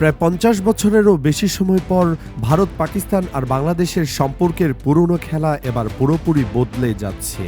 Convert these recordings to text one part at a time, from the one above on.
প্রায় পঞ্চাশ বছরেরও বেশি সময় পর ভারত, পাকিস্তান আর বাংলাদেশের সম্পর্কের পুরনো খেলা এবার পুরোপুরি বদলে যাচ্ছে।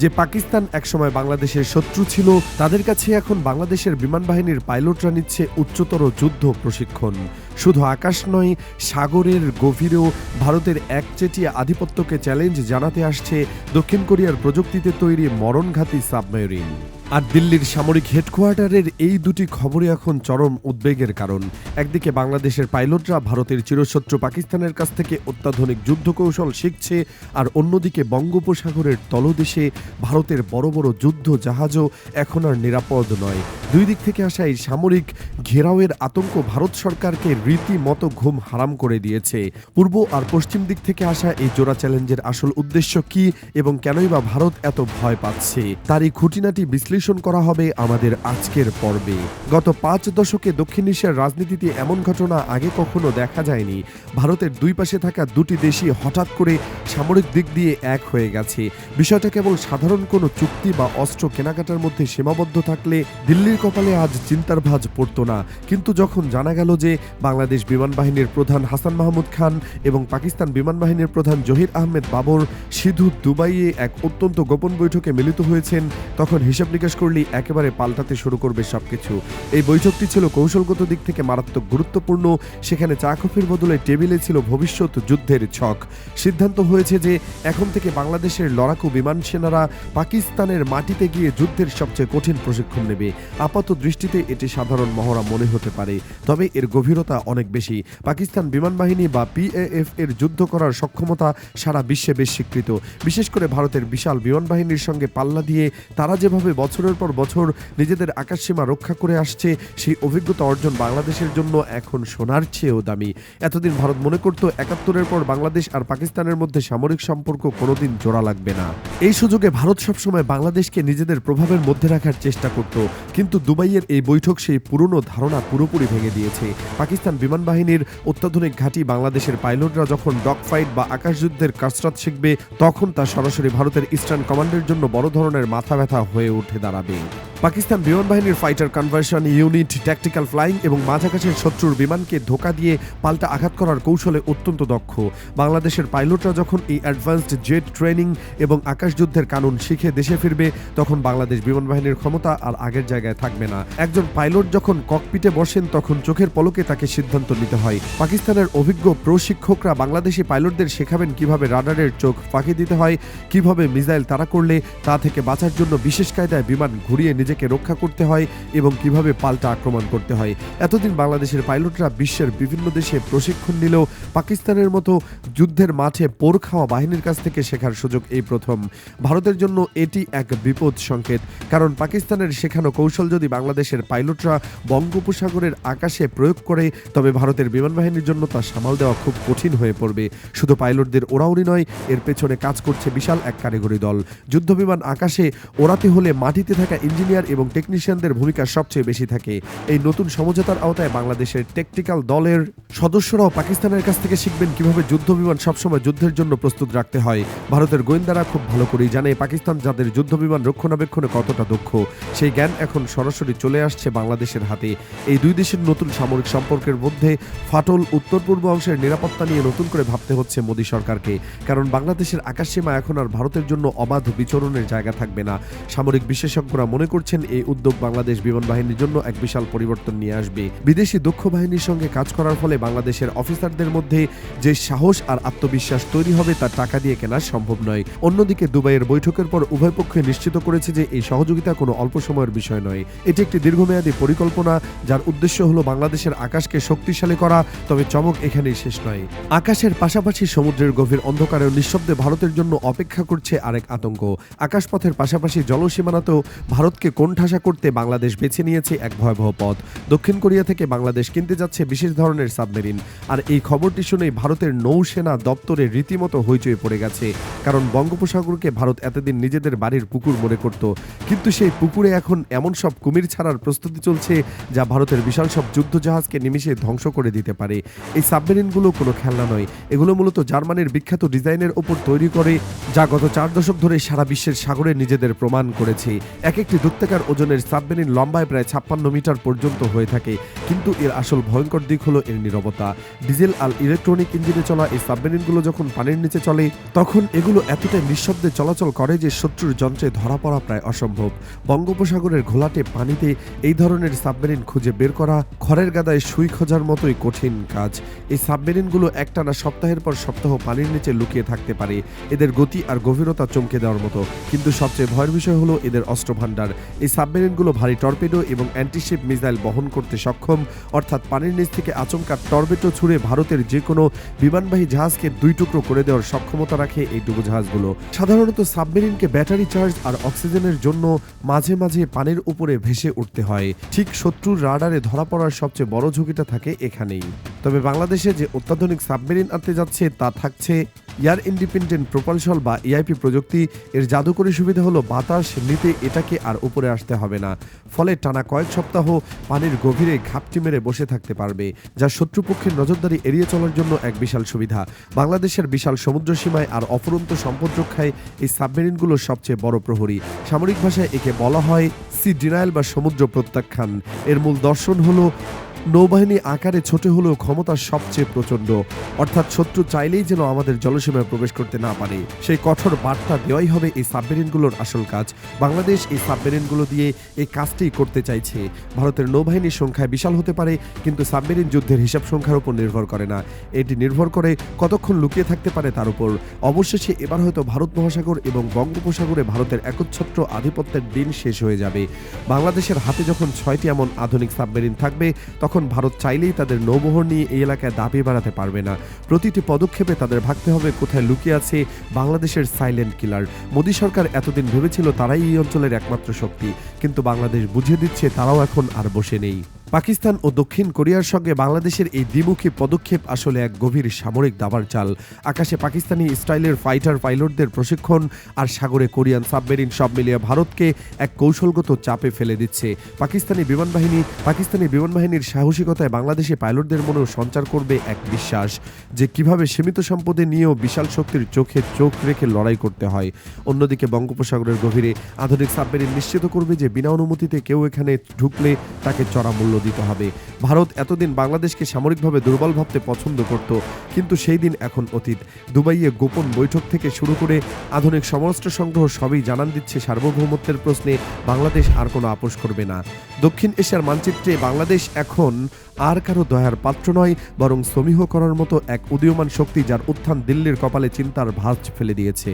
যে পাকিস্তান একসময় বাংলাদেশের শত্রু ছিল, তাদের কাছে এখন বাংলাদেশের বিমান বাহিনীর পাইলটরা নিচ্ছে উচ্চতর যুদ্ধ প্রশিক্ষণ। শুধু আকাশ নয়, সাগরের গভীরেও ভারতের একচেটিয়া আধিপত্যকে চ্যালেঞ্জ জানাতে আসছে দক্ষিণ কোরিয়ার প্রযুক্তিতে তৈরি মরণঘাতী সাবমেরিন। আর দিল্লির সামরিক হেডকোয়ার্টারের এই দুটি খবরই এখন চরম উদ্বেগের কারণ। একদিকে বাংলাদেশের পাইলটরা ভারতের চিরশত্রু পাকিস্তানের কাছ থেকে অত্যাধুনিক যুদ্ধ কৌশল শিখছে, আর অন্যদিকে বঙ্গোপসাগরের তলদেশে ভারতের বড় বড় যুদ্ধ জাহাজও এখন আর নিরাপদ নয়। দুই দিক থেকে আসা এই সামরিক ঘেরাওয়ের আতঙ্ক ভারত সরকারকে রীতিমতো ঘুম হারাম করে দিয়েছে। পূর্ব আর পশ্চিম দিক থেকে আসা এই জোড়া চ্যালেঞ্জের আসল উদ্দেশ্য কি এবং কেনই বা ভারত এত ভয় পাচ্ছে? তারই খুঁটিনাটি বিশ্লেষণ করা হবে আমাদের আজকের পর্বে। গত পাঁচ দশকে দক্ষিণ এশিয়ার রাজনীতিতে এমন ঘটনা আগে কখনো দেখা যায়নি। ভারতের দুই পাশে থাকা দুটি দেশই হঠাৎ করে সামরিক দিক দিয়ে এক হয়ে গেছে। বিষয়টা কেবল সাধারণ কোনো চুক্তি বা অস্ত্র কেনাকাটার মধ্যে সীমাবদ্ধ থাকলে দিল্লির কপালে আজ চিন্তার ভাঁজ পড়তো না। কিন্তু যখন জানা গেল যে বাংলাদেশ বিমান বাহিনীর প্রধান হাসান মাহমুদ খান এবং পাকিস্তান বিমান বাহিনীর প্রধান জহির আহমেদ বাবর সিধু দুবাইয়ে এক অত্যন্ত গোপন বৈঠকে মিলিত হয়েছেন, তখন হিসাব নিকাশ করলেই একেবারে পাল্টাতে শুরু করবে সবকিছু। এই বৈঠকটি ছিল কৌশলগত দিক থেকে মারাত্মক গুরুত্বপূর্ণ, সেখানে চা কফির বদলে টেবিলে ছিল ভবিষ্যৎ যুদ্ধের ছক। সিদ্ধান্ত হয়েছে যে এখন থেকে বাংলাদেশের লড়াকু বিমান সেনারা পাকিস্তানের মাটিতে গিয়ে যুদ্ধের সবচেয়ে কঠিন প্রশিক্ষণ নেবে। আপাত দৃষ্টিতে এটি সাধারণ মহড়া মনে হতে পারে, তবে এর গভীরতা অনেক বেশি। পাকিস্তান বিমান বাহিনী বা পিএএফ এর যুদ্ধ করার সক্ষমতা সারা বিশ্বে বেশ স্বীকৃত। বিশেষ করে ভারতের বিশাল বিমান বাহিনীর সঙ্গে পাল্লা দিয়ে তারা যেভাবে বছরের পর বছর নিজেদের আকাশসীমা রক্ষা করে আসছে, সেই অভিজ্ঞতা অর্জন বাংলাদেশের জন্য এখন সোনার চেয়েও দামি। এতদিন ভারত মনে করত একাত্তরের পর বাংলাদেশ আর পাকিস্তানের মধ্যে সামরিক সম্পর্ক কোনোদিন জোড়া লাগবে না। এই সুযোগে ভারত সবসময় বাংলাদেশকে নিজেদের প্রভাবের মধ্যে রাখার চেষ্টা করত, কিন্তু দুবাইয়ের এই বৈঠক সেই পুরনো ধারণা পুরোপুরি ভেঙে দিয়েছে। পাকিস্তান বিমান বাহিনীর অত্যাধুনিক ঘাঁটি বাংলাদেশের পাইলটরা যখন ডগ ফাইট বা আকাশযুদ্ধের কাসরাত শিখবে, তখন তা সরাসরি ভারতের ইস্টার্ন কমান্ডের জন্য বড় ধরনের মাথা ব্যথা হয়ে উঠে দাঁড়াবে। পাকিস্তান বিমান বাহিনীর fighter conversion unit, tactical flying এবং মাঝাকাছের শত্রুর বিমানকে ধোকা দিয়ে পাল্টা আঘাত করার কৌশলে অত্যন্ত দক্ষ। বাংলাদেশের পাইলটরা যখন এই অ্যাডভান্সড জেট ট্রেনিং এবং আকাশযুদ্ধের কানুন শিখে দেশে ফিরবে, তখন বাংলাদেশ বিমান বাহিনীর ক্ষমতা আর আগের জায়গায় থাকবে না। একজন পাইলট যখন ককপিটে বসেন, তখন চোখের পলকে তাকে সিদ্ধান্ত নিতে হয়। পাকিস্তানের অভিজ্ঞ প্রশিক্ষকরা বাংলাদেশি পাইলটদের শেখাবেন কীভাবে রাডারের চোখ ফাঁকি দিতে হয়, কীভাবে মিসাইল তারা করলে তা থেকে বাঁচার জন্য বিশেষ কায়দায় বিমান ঘুরিয়ে নিজেকে রক্ষা করতে হয় এবং কীভাবে পাল্টা আক্রমণ করতে হয়। এতদিন বাংলাদেশের পাইলটরা বিশ্বের বিভিন্ন দেশে প্রশিক্ষণ নিলেও পাকিস্তানের মতো যুদ্ধের মাঠে পোর খাওয়া বাহিনীর কাছ থেকে শেখার সুযোগ এই প্রথম। ভারতের জন্য এটি এক বিপদ সংকেত কারণ পাকিস্তানের শেখানো কৌশল যদি বাংলাদেশের পাইলটরা বঙ্গোপসাগরের আকাশে প্রয়োগ করে, তবে ভারতের বিমান বাহিনীর জন্য তা সামাল দেওয়া খুব কঠিন হয়ে পড়বে। শুধু পাইলটদের ওড়াউড়ি নয়, এর পেছনে কাজ করছে বিশাল এক কারিগরি দল। যুদ্ধবিমান আকাশে ওড়াতে হলে মাটিতে থাকা ইঞ্জিনিয়ার এবং টেকনিশিয়ানদের ভূমিকা সবচেয়ে বেশি থাকে। এই নতুন সমঝোতার আওতায় বাংলাদেশের টেকটিক্যাল দলের সদস্যরাও পাকিস্তানের কাছ থেকে শিখবেন কীভাবে যুদ্ধবিমান সবসময় যুদ্ধের জন্য প্রস্তুত রাখতে হয়। ভারতের গোয়েন্দারা খুব ভালো করেই জানে, পাকিস্তান যাদের যুদ্ধবিমান রক্ষণাবেক্ষণে কতটা দক্ষ, সেই জ্ঞান এখন সরাসরি চলে আসছে বাংলাদেশের হাতে। এই দুই দেশের নতুন সামরিক সম্পর্কের মধ্যে ফাটল উত্তর পূর্ব অংশের নিরাপত্তা নিয়ে নতুন করে ভাবতে হচ্ছে মোদী সরকারকে। কারণ বাংলাদেশের আকাশসীমা এখন আর ভারতের জন্য অবাধ বিচরণের জায়গা থাকবে না। সামরিক বিশেষজ্ঞরা মনে করছেন এই উদ্যোগ বাংলাদেশ বিমান বাহিনীর জন্য এক বিশাল পরিবর্তন নিয়ে আসবে। বিদেশি দক্ষ বাহিনীর সঙ্গে কাজ করার ফলে বাংলাদেশের অফিসারদের মধ্যে যে সাহস আর আত্মবিশ্বাস তৈরি হবে, তা টাকা দিয়ে কেনা সম্ভব নয়। অন্যদিকে দুবাইয়ের বৈঠকের পর উভয় পক্ষে নিশ্চিত করেছে যে এই সহযোগিতা কোনো অল্প সময়ের বিষয় নয়। এটি একটি দীর্ঘমেয়াদী পরিকল্পনা, যার উদ্দেশ্য হলো বাংলাদেশের আকাশকে শক্তিশালী করা, তবে চমক এখানেই শেষ নয়। আকাশের পাশাপাশি সমুদ্রের গভীর অন্ধকারেও নিঃশব্দে ভারতের জন্য অপেক্ষা করছে আরেক আতঙ্ক। আকাশপথের পাশাপাশি জলসীমানাতেও ভারতকে কোণঠাসা করতে বাংলাদেশ বেছে নিয়েছে এক ভয়াবহ পথ। দক্ষিণ কোরিয়া থেকে বাংলাদেশ কিনতে যাচ্ছে বিশেষ ধরনের সাবমেরিন। আর এই খবরটি শুনেই ভারতের নৌসেনা দপ্তরে রীতিমতো হইচই পড়ে গেছে, কারণ বঙ্গোপসাগরকে ভারত এতদিন নিজেদের বাড়ির পুকুর মনে করত। কিন্তু সেই পুকুরে এখন এমন সব কুমির ছাড়ার প্রস্তুতি চলছে, যা ভারতের বিশাল সব যুদ্ধজাহাজকে নিমিশে ধ্বংস করে দিতে পারে। এই সাবমেরিনগুলো কোনো খেলনা নয়। এগুলো মূলত জার্মানির বিখ্যাত ডিজাইনের ওপর তৈরি করে, যা গত চার দশক ধরে সারা বিশ্বের সাগরে নিজেদের প্রমাণ করেছে। এক একটি দৈত্যাকার ওজনের সাবমেরিন লম্বায় প্রায় ছাপ্পান্ন মিটার পর্যন্ত হয়ে থাকে, কিন্তু এর আসল ভয়ঙ্কর দিক হলো এর নীরবতা। ডিজেল আর ইলেকট্রনিক ইঞ্জিনে চলা এই সাবমেরিনগুলো যখন পানির নিচে চলে, তখন এগুলো এতটাই নিঃশব্দে চলাচল করে যে শত্রুর যন্ত্রে ধরা পড়া প্রায় অসম্ভব। বঙ্গোপসাগরের ঘোলাটে পানিতে এই ধরনের সাবমেরিন খুঁজে বের করা খড়ের গাদায় সুই খোঁজার মতোই কঠিন কাজ। এই সাবমেরিনগুলো একটানা সপ্তাহের পর সপ্তাহ পানির নিচে লুকিয়ে থাকতে পারে, এদের গতি আর গভীরতা চমকে দেওয়ার মতো। কিন্তু সবচেয়ে ভয়ের বিষয় হলো এদের অস্ত্রভাণ্ডার। এই সাবমেরিনগুলো ভারী টর্পেডো এবং অ্যান্টিশিপ মিসাইল বহন করতে সক্ষম, অর্থাৎ পানির নিচ থেকে আচমকা টর্পেডো ছুড়ে ভারতের যে কোনো বিমানবাহী জাহাজকে দুই টুকরো করে দেওয়ার সক্ষমতা রাখে এই ডুবোজাহাজগুলো সাধারণত সাবমেরিনকে ব্যাটারি চার্জ আর অক্সিজেনের জন্য মাঝে মাঝে পানির উপরে ভেসে উঠতে হয়। ঠিক শত্রুর রাডারে ধরা পড়ার সবচেয়ে বড় ঝুঁকিটা থাকে এখানেই। তবে বাংলাদেশে যে অত্যাধুনিক সাবমেরিন আনতে যাচ্ছে, তা থাকছে এয়ার ইন্ডিপেন্ডেন্ট প্রোপালশন বা এআইপি প্রযুক্তি। এর জাদুকরী সুবিধা হলো বাতাস, নিতে এটাকে আর উপরে আসতে হবে না। ফলে টানা কয়েক সপ্তাহ পানির গভীরে ঘাপটি মেরে বসে থাকতে পারবে, যা শত্রুপক্ষের নজরদারি এড়িয়ে চলার জন্য এক বিশাল সুবিধা। বাংলাদেশের বিশাল সমুদ্র সীমায় আর অফুরন্ত সম্পদ রক্ষায় এই সাবমেরিনগুলোর সবচেয়ে বড় প্রহরী। সামরিক ভাষায় একে বলা হয় সি ডিনায়াল বা সমুদ্র প্রত্যাখ্যান। এর মূল দর্শন হলো নৌবাহিনী আকারে ছোট হলেও ক্ষমতা সবচেয়ে প্রচণ্ড। অর্থাৎ শত্রু চাইলেই যেন আমাদের জলসীমায় প্রবেশ করতে না পারে। সেই কঠোর বার্তা দেওয়াই হবে এই সাবমেরিনগুলোর আসল কাজ। বাংলাদেশ এই সাবমেরিনগুলো দিয়ে এই কাজটি করতে চাইছে। ভারতের নৌবাহিনীর সংখ্যায় বিশাল হতে পারে, কিন্তু সাবমেরিন যুদ্ধের হিসাব সংখ্যার উপর নির্ভর করে না। এটি নির্ভর করে কতক্ষণ লুকিয়ে থাকতে পারে তার উপর অবশেষে এবার হয়তো ভারত মহাসাগর এবং বঙ্গোপসাগরে ভারতের একচ্ছত্র আধিপত্যের দিন শেষ হয়ে যাবে। বাংলাদেশের হাতে যখন ছয়টি এমন আধুনিক সাবমেরিন থাকবে, তখন ভারত চাইলেই তাদের নৌবহর নিয়ে এই এলাকায় দাবি বাড়াতে পারবে না। প্রতিটি পদক্ষেপে তাদের ভাবতে হবে কোথায় লুকিয়ে আছে বাংলাদেশের সাইলেন্ট কিলার মোদী সরকার এতদিন ভেবেছিল তারাই এই অঞ্চলের একমাত্র শক্তি, কিন্তু বাংলাদেশ বুঝিয়ে দিচ্ছে তারাও এখন আর বসে নেই। পাকিস্তান ও দক্ষিণ কোরিয়ার সঙ্গে বাংলাদেশের এই দ্বিমুখী পদক্ষেপ আসলে এক গভীর সামরিক দাবার চাল। আকাশে পাকিস্তানি স্টাইলের ফাইটার পাইলটদের প্রশিক্ষণ আর সাগরে কোরিয়ান সাবমেরিন সব মিলিয়ে ভারতকে এক কৌশলগত চাপে ফেলে দিচ্ছে। পাকিস্তানি বিমান বাহিনী পাকিস্তানি বিমান বাহিনীর সাহসিকতায় বাংলাদেশে পাইলটদের মনেও সঞ্চার করবে এক বিশ্বাস যে কীভাবে সীমিত সম্পদে নিয়েও বিশাল শক্তির চোখে চোখ রেখে লড়াই করতে হয়। অন্যদিকে বঙ্গোপসাগরের গভীরে আধুনিক সাবমেরিন নিশ্চিত করবে যে বিনা অনুমতিতে কেউ এখানে ঢুকলে তাকে চড়া মূল্য দিতে হবে। ভারত এতদিন বাংলাদেশকে সামরিকভাবে দুর্বল ভাবতে পছন্দ করত, কিন্তু সেই দিন এখন অতীত। দুবাইয়ে গোপন বৈঠক থেকে শুরু করে আধুনিক সমরাস্ত্র সংগ্রহ সবই জানান দিচ্ছে সার্বভৌমত্বের প্রশ্নে বাংলাদেশ আর কোনো আপোষ করবে না। দক্ষিণ এশিয়ার মানচিত্রে বাংলাদেশ এখন আর কারও দয়ার পাত্র নয়, বরং সমীহ করার মতো এক উদীয়মান শক্তি যার উত্থান দিল্লির কপালে চিন্তার ভাঁজ ফেলে দিয়েছে।